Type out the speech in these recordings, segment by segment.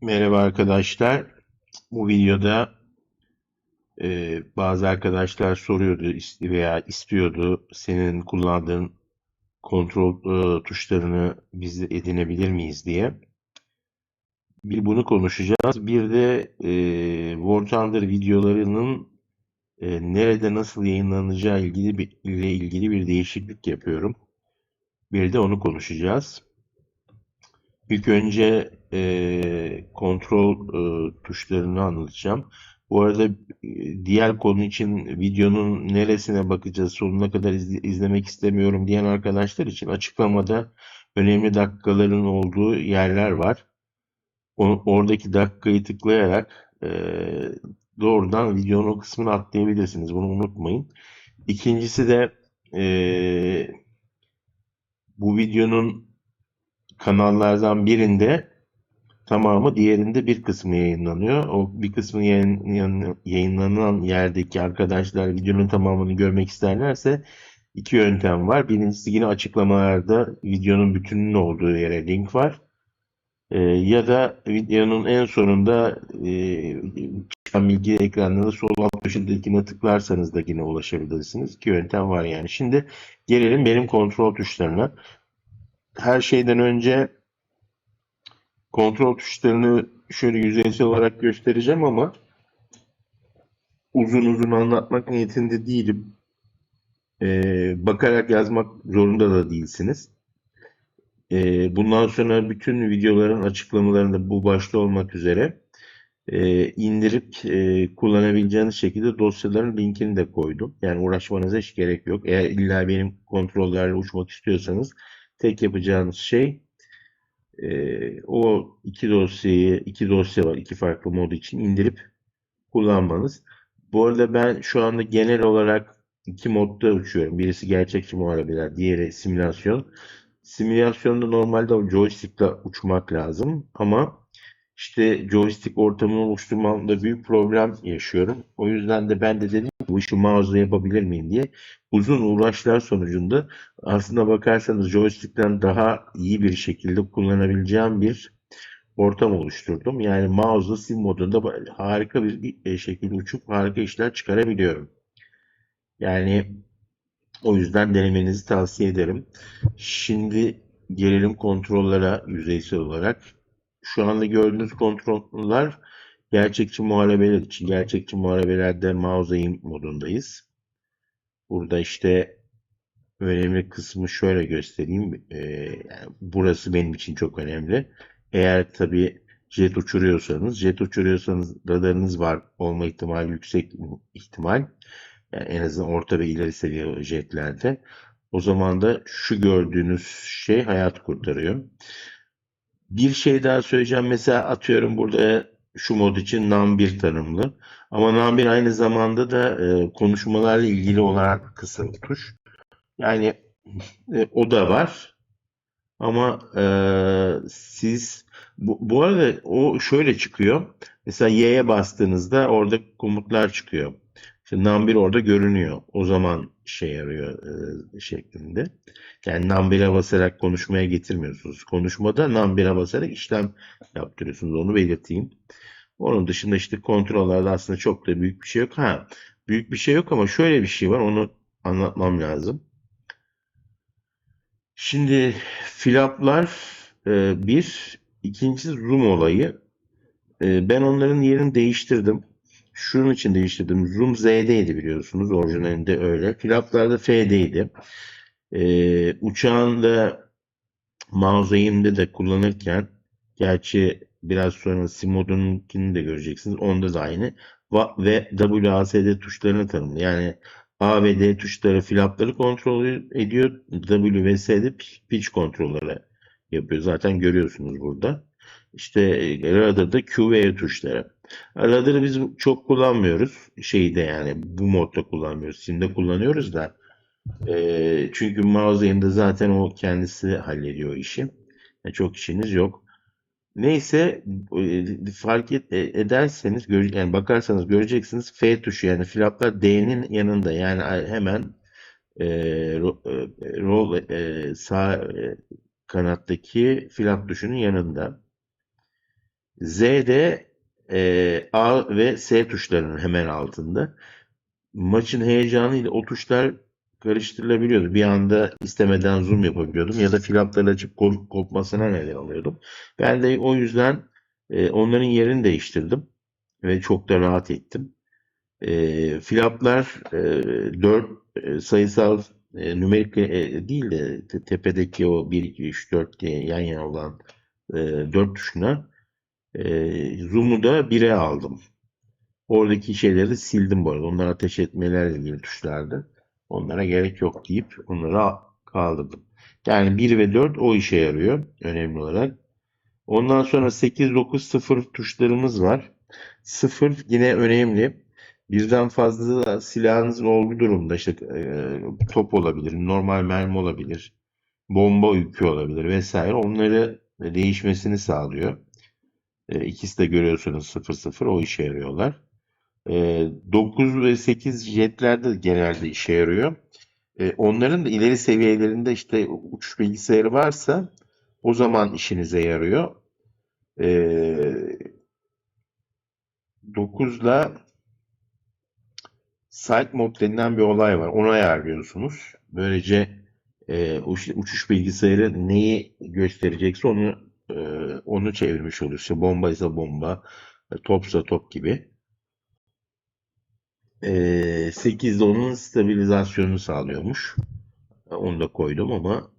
Merhaba arkadaşlar. Bu videoda e, bazı arkadaşlar soruyordu veya istiyordu senin kullandığın kontrol e, tuşlarını biz edinebilir miyiz diye. Bir bunu konuşacağız. Bir de e, War Thunder videolarının e, nerede nasıl yayınlanacağı ilgili bir, ile ilgili bir değişiklik yapıyorum. Bir de onu konuşacağız. İlk önce e, kontrol e, tuşlarını anlatacağım. Bu arada e, diğer konu için videonun neresine bakacağız, sonuna kadar izle- izlemek istemiyorum diyen arkadaşlar için açıklamada önemli dakikaların olduğu yerler var. O- oradaki dakikayı tıklayarak e, doğrudan videonun o kısmını atlayabilirsiniz. Bunu unutmayın. İkincisi de e, bu videonun kanallardan birinde tamamı, diğerinde bir kısmı yayınlanıyor. O bir kısmı yayın- yayın- yayınlanan yerdeki arkadaşlar videonun tamamını görmek isterlerse iki yöntem var. Birincisi yine açıklamalarda videonun bütününün olduğu yere link var. Ee, ya da videonun en sonunda e, bilgi ekranında sol alt köşedekine tıklarsanız da yine ulaşabilirsiniz. İki yöntem var yani. Şimdi gelelim benim kontrol tuşlarına. Her şeyden önce kontrol tuşlarını şöyle yüzeysel olarak göstereceğim ama uzun uzun anlatmak niyetinde değilim. Ee, bakarak yazmak zorunda da değilsiniz. Ee, bundan sonra bütün videoların açıklamalarında bu başta olmak üzere e, indirip e, kullanabileceğiniz şekilde dosyaların linkini de koydum. Yani uğraşmanıza hiç gerek yok. Eğer illa benim kontrollerle uçmak istiyorsanız tek yapacağınız şey e, o iki dosyayı, iki dosya var iki farklı mod için indirip kullanmanız. Bu arada ben şu anda genel olarak iki modda uçuyorum. Birisi gerçekçi muharebeler, diğeri simülasyon. Simülasyonda normalde joystick'le uçmak lazım ama işte joystick ortamını oluşturmamda büyük problem yaşıyorum. O yüzden de ben de dedim bu işi mouse'la yapabilir miyim diye uzun uğraşlar sonucunda aslında bakarsanız joystick'ten daha iyi bir şekilde kullanabileceğim bir ortam oluşturdum. Yani mouse'la sim modunda harika bir bir şekilde uçup harika işler çıkarabiliyorum. Yani o yüzden denemenizi tavsiye ederim. Şimdi gelelim kontrollere yüzeysel olarak. Şu anda gördüğünüz kontroller gerçekçi muharebeler için. Gerçekçi muharebelerde mouse modundayız. Burada işte önemli kısmı şöyle göstereyim. Ee, yani burası benim için çok önemli. Eğer tabii jet uçuruyorsanız, jet uçuruyorsanız radarınız var olma ihtimali yüksek ihtimal. Yani en azından orta ve ileri seviye jetlerde. O zaman da şu gördüğünüz şey hayat kurtarıyor. Bir şey daha söyleyeceğim. Mesela atıyorum burada şu mod için NAM1 tanımlı. Ama NAM1 aynı zamanda da e, konuşmalarla ilgili olarak kısa tuş. Yani e, o da var. Ama e, siz bu, bu arada o şöyle çıkıyor. Mesela Y'ye bastığınızda orada komutlar çıkıyor. İşte num1 orada görünüyor. O zaman işe yarıyor e, şeklinde. Yani num1'e basarak konuşmaya getirmiyorsunuz. Konuşmada num1'e basarak işlem yaptırıyorsunuz. Onu belirteyim. Onun dışında işte kontrollerde aslında çok da büyük bir şey yok. Ha, büyük bir şey yok ama şöyle bir şey var. Onu anlatmam lazım. Şimdi flaplar e, bir, ikincisi zoom olayı. E, ben onların yerini değiştirdim. Şunun için değiştirdim. Zoom Z'deydi biliyorsunuz. Orijinalinde öyle. Flaplarda F'deydi. E, uçağın da mouse aim'de de kullanırken gerçi biraz sonra Simodo'nunkini de göreceksiniz. Onda da aynı. Ve WASD tuşlarını tanımlı. Yani A ve D tuşları flapları kontrol ediyor. W ve S de pi- pitch kontrolleri yapıyor. Zaten görüyorsunuz burada. İşte e, radarda Q ve E tuşları. Radarı biz çok kullanmıyoruz. Şeyde yani bu modda kullanmıyoruz. Sim'de kullanıyoruz da. E, çünkü mouse aim'de zaten o kendisi hallediyor işi. Yani çok işiniz yok. Neyse e, fark e, ederseniz yani bakarsanız göreceksiniz F tuşu yani flaplar D'nin yanında yani hemen e, e, rol e, sağ kanattaki flap tuşunun yanında. Z'de e, A ve S tuşlarının hemen altında. Maçın heyecanıyla o tuşlar karıştırılabiliyordu. Bir anda istemeden zoom yapabiliyordum ya da flapları açıp kop- kopmasına neden oluyordum. Ben de o yüzden e, onların yerini değiştirdim ve çok da rahat ettim. E, flaplar e, 4 e, sayısal e, numerik e, değil de te- tepedeki o 1, 2, 3, 4 diye yan yana olan e, 4 tuşuna e, zoom'u da 1'e aldım. Oradaki şeyleri sildim bu arada. Onlar ateş etmelerle ilgili tuşlardı. Onlara gerek yok deyip onları kaldırdım. Yani 1 ve 4 o işe yarıyor önemli olarak. Ondan sonra 8, 9, 0 tuşlarımız var. 0 yine önemli. Birden fazla silahınızın olduğu durumda işte e, top olabilir, normal mermi olabilir, bomba yükü olabilir vesaire. Onları değişmesini sağlıyor. E, ikisi de görüyorsunuz 0-0 o işe yarıyorlar. E, 9 ve 8 jetlerde de genelde işe yarıyor. E, onların da ileri seviyelerinde işte uçuş bilgisayarı varsa o zaman işinize yarıyor. E, 9'la Site Mode denilen bir olay var. Onu ayarlıyorsunuz. Böylece e, uç- uçuş bilgisayarı neyi gösterecekse onu e, onu çevirmiş oluyor. İşte bomba ise bomba, e, topsa top gibi. E, 8'de onun stabilizasyonunu sağlıyormuş. Onu da koydum ama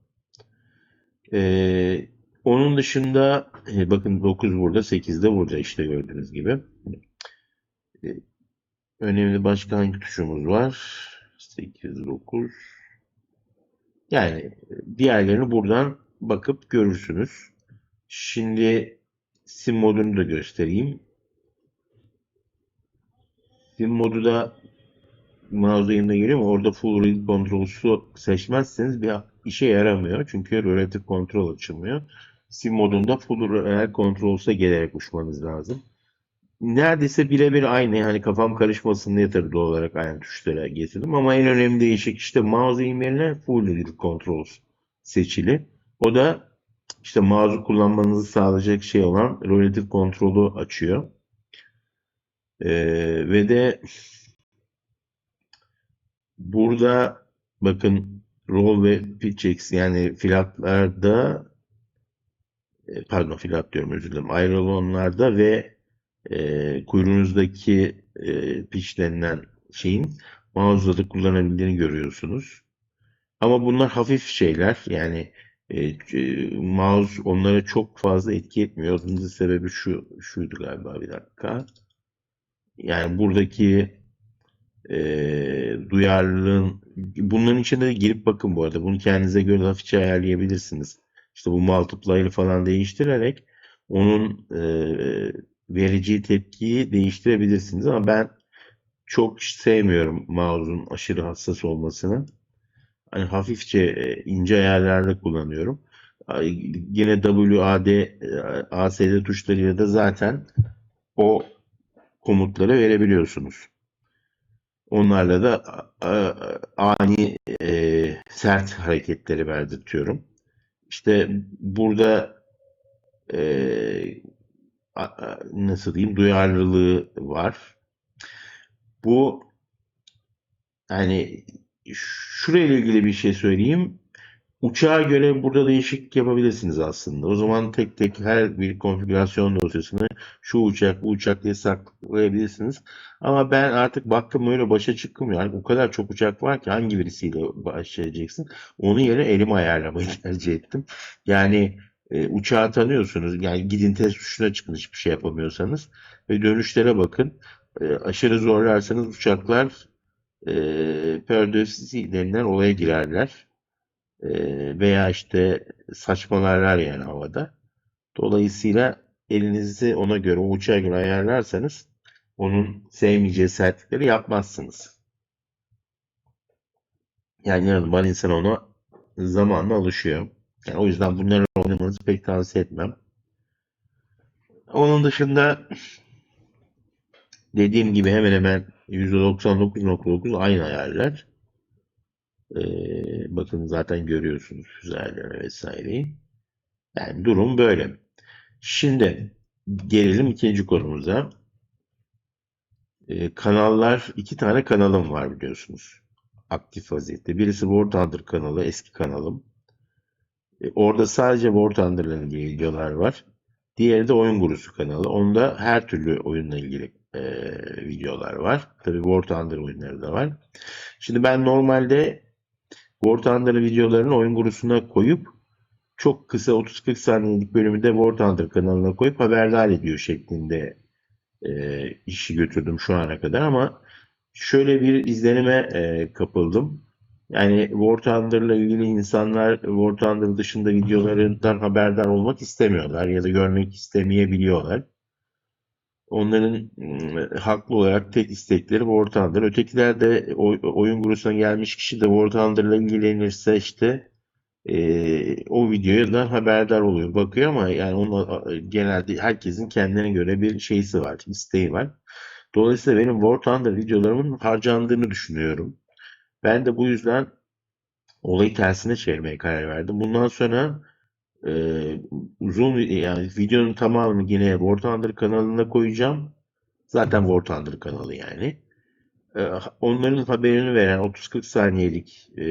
e, onun dışında e, bakın 9 burada, 8 de burada işte gördüğünüz gibi. E, önemli başka hangi tuşumuz var? 8, 9. Yani diğerlerini buradan bakıp görürsünüz. Şimdi sim modunu da göstereyim. Sim modu da mouse yanında geliyor ama orada full read control'su seçmezseniz bir işe yaramıyor. Çünkü relative control açılmıyor. Sim modunda full real control'sa gelerek uçmanız lazım. Neredeyse birebir aynı. Yani kafam karışmasın diye tabii doğal olarak aynı tuşlara getirdim. Ama en önemli değişik işte mouse yerine full real controls seçili. O da işte mouse'u kullanmanızı sağlayacak şey olan relative kontrolü açıyor. Ee, ve de burada bakın roll ve pitch yani flaplarda e, pardon flap diyorum özür dilerim aerolanlarda ve e, kuyruğunuzdaki e, pitch denilen şeyin mouse'da da kullanabildiğini görüyorsunuz. Ama bunlar hafif şeyler yani e, e, mouse onlara çok fazla etki etmiyor. Bunun sebebi şu şuydu galiba bir dakika. Yani buradaki e, duyarlılığın bunların içinde de girip bakın bu arada. Bunu kendinize göre hafifçe ayarlayabilirsiniz. İşte bu multiply'ı falan değiştirerek onun e, vereceği tepkiyi değiştirebilirsiniz ama ben çok sevmiyorum mouse'un aşırı hassas olmasını. Hani hafifçe e, ince ayarlarla kullanıyorum. Yine W, A, D, e, A, S, D tuşlarıyla da zaten o komutları verebiliyorsunuz. Onlarla da ani e, sert hareketleri verdirtiyorum. İşte burada e, nasıl diyeyim duyarlılığı var. Bu yani şurayla ilgili bir şey söyleyeyim. Uçağa göre burada değişiklik yapabilirsiniz aslında. O zaman tek tek her bir konfigürasyon dosyasını şu uçak, bu uçak diye saklayabilirsiniz. Ama ben artık baktım öyle başa çıkmıyor. Yani o kadar çok uçak var ki hangi birisiyle başlayacaksın? Onun yerine elimi ayarlamayı tercih ettim. Yani e, uçağı tanıyorsunuz. Yani gidin test tuşuna çıkın hiçbir şey yapamıyorsanız. Ve dönüşlere bakın. E, aşırı zorlarsanız uçaklar e, perdösisi denilen olaya girerler. E, veya işte saçmalarlar yani havada. Dolayısıyla elinizi ona göre, o uçağa göre ayarlarsanız onun sevmeyeceği sertlikleri yapmazsınız. Yani normal insan ona zamanla alışıyor. Yani o yüzden bunları oynamanızı pek tavsiye etmem. Onun dışında dediğim gibi hemen hemen %99.9 aynı ayarlar. Ee, bakın zaten görüyorsunuz füzeleri vesaireyi. Yani durum böyle. Şimdi gelelim ikinci konumuza. Ee, kanallar, iki tane kanalım var biliyorsunuz. Aktif vaziyette. Birisi War Thunder kanalı, eski kanalım. E, Orada sadece War Thunder'la ilgili videolar var. Diğeri de Oyun Gurusu kanalı. Onda her türlü oyunla ilgili e, videolar var. Tabii War Thunder oyunları da var. Şimdi ben normalde War Thunder videolarını Oyun Gurusu'na koyup çok kısa 30-40 saniyelik bölümü de War Thunder kanalına koyup haberdar ediyor şeklinde e, işi götürdüm şu ana kadar ama şöyle bir izlenime e, kapıldım. Yani War Thunder'la ilgili insanlar War Thunder dışında videolarından haberdar olmak istemiyorlar ya da görmek istemeyebiliyorlar. Onların mm, haklı olarak tek istekleri War Thunder. Ötekiler de oy- oyun grubuna gelmiş kişi de War Thunder'la ilgilenirse işte e, o videodan haberdar oluyor, bakıyor ama yani onu genelde herkesin kendine göre bir şeysi var, isteği var. Dolayısıyla benim War Thunder videolarımın harcandığını düşünüyorum. Ben de bu yüzden olayı tersine çevirmeye karar verdim. Bundan sonra e, uzun yani videonun tamamını yine War Thunder kanalına koyacağım. Zaten War Thunder kanalı yani. E, onların haberini veren 30-40 saniyelik e,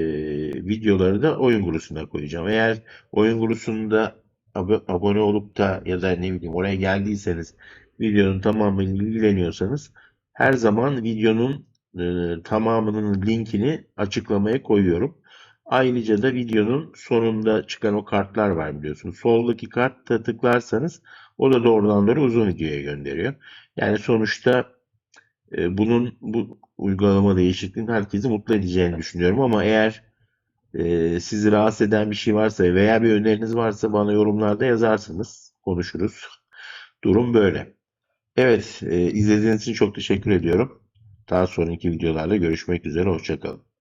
videoları da oyun grubuna koyacağım. Eğer oyun grubunda ab- abone olup da ya da ne bileyim oraya geldiyseniz videonun tamamıyla ilgileniyorsanız her zaman videonun e, tamamının linkini açıklamaya koyuyorum. Ayrıca da videonun sonunda çıkan o kartlar var biliyorsunuz. Soldaki kartta tıklarsanız o da doğrudan doğru uzun videoya gönderiyor. Yani sonuçta e, bunun bu uygulama değişikliğinin herkesi mutlu edeceğini düşünüyorum ama eğer e, sizi rahatsız eden bir şey varsa veya bir öneriniz varsa bana yorumlarda yazarsınız. Konuşuruz. Durum böyle. Evet, e, izlediğiniz için çok teşekkür ediyorum. Daha sonraki videolarda görüşmek üzere. Hoşça kalın.